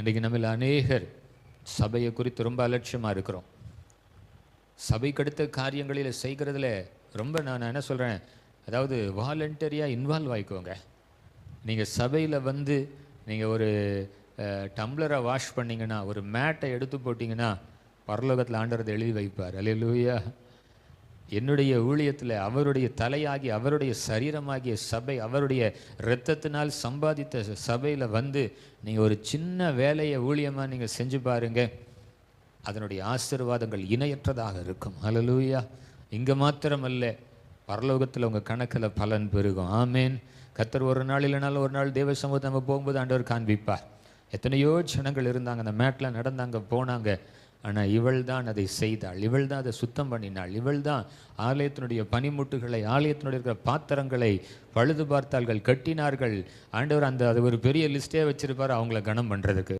இன்றைக்கு நம்மில் அநேகர் சபையை குறித்து ரொம்ப அலட்சியமாக இருக்கிறோம். சபைக்கு அடுத்த காரியங்களில் செய்கிறதுல ரொம்ப நான் என்ன சொல்கிறேன் அதாவது வாலண்டரியாக இன்வால்வ் ஆகிக்கோங்க நீங்கள் சபையில் வந்து நீங்கள் ஒரு டம்ளரை வாஷ் பண்ணீங்கன்னா ஒரு மேட்டை எடுத்து போட்டிங்கன்னா பரலோகத்தில் ஆண்டவரதை எழுதி வைப்பார். அலையிலூயா என்னுடைய ஊழியத்தில் அவருடைய தலையாகி அவருடைய சரீரமாகிய சபை அவருடைய இரத்தத்தினால் சம்பாதித்த சபையில் வந்து நீங்கள் ஒரு சின்ன வேலையை ஊழியமாக நீங்கள் செஞ்சு பாருங்க. அதனுடைய ஆசீர்வாதங்கள் இணையற்றதாக இருக்கும். அலலூயா இங்கே மாத்திரமல்ல பரலோகத்தில் உங்கள் கணக்கில் பலன் பெருகும். ஆமேன் கத்தர் ஒரு நாள் இல்லைனாலும் ஒரு நாள் தேவ சமூகத்தை நம்ம போகும்போது ஆண்டவர் காண்பிப்பார். எத்தனையோ ஜனங்கள் இருந்தாங்க அந்த மேட்டில் நடந்தாங்க போனாங்க. ஆனால் இவள் தான் அதை செய்தாள். இவள் தான் அதை சுத்தம் பண்ணினாள். இவள் தான் ஆலயத்தினுடைய பனிமுட்டுகளை ஆலயத்தினுடைய இருக்கிற பாத்திரங்களை பழுது பார்த்தார்கள் கட்டினார்கள். ஆண்டவர் அந்த அது ஒரு பெரிய லிஸ்ட்டே வச்சிருப்பார் அவங்கள கனம் பண்ணுறதுக்கு